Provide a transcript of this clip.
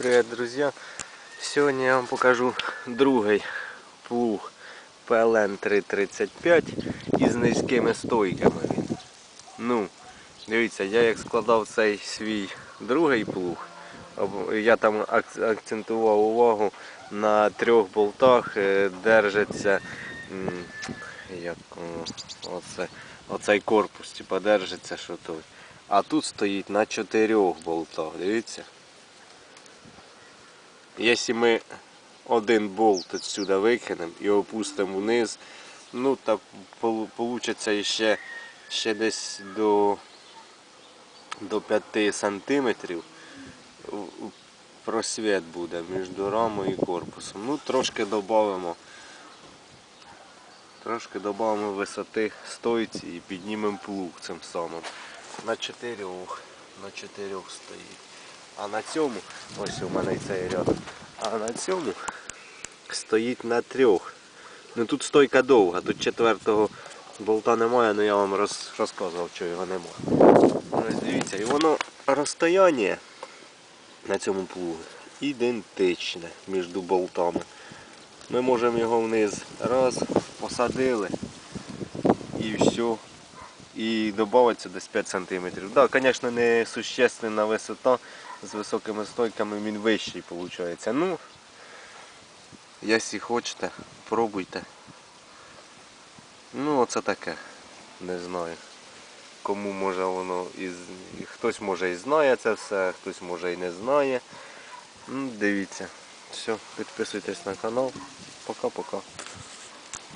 Привет, друзья! Сьогодні я вам покажу другий плуг PLN 335 із низькими стойками. Ну, дивіться, я як складав цей свій другий плуг, я там акцентував увагу на трьох болтах, е, держиться як оце, оцей корпус, типа держиться що той. А тут стоїть на чотирьох болтах, дивіться. Якщо ми один болт отсюда викинемо і опустимо вниз, ну так вийде ще, ще десь до, до 5 сантиметрів просвіт буде між рамою і корпусом. Ну трошки додамо. Трошки додамо висоти стойці і піднімемо плуг цим самим. На чотирьох. На чотирьох стоїть. А на цьому, ось у мене цей ряд. А на цьому стоїть на трьох. Ну тут стойка довга, тут четвертого болта немає, але я вам роз, розказував, що його немає. Ось дивіться, і воно розстояння на цьому плугу ідентичне між болтами. Ми можемо його вниз раз, посадили і все. І додається десь 5 см. Так, звісно, не существенна висота з високими стойками він вищий виходить. Ну, якщо хочете, пробуйте. Ну, оце таке. Не знаю. Кому може воно із. Хтось може і знає це все, хтось може і не знає. Ну, дивіться. Все, підписуйтесь на канал. Пока-пока.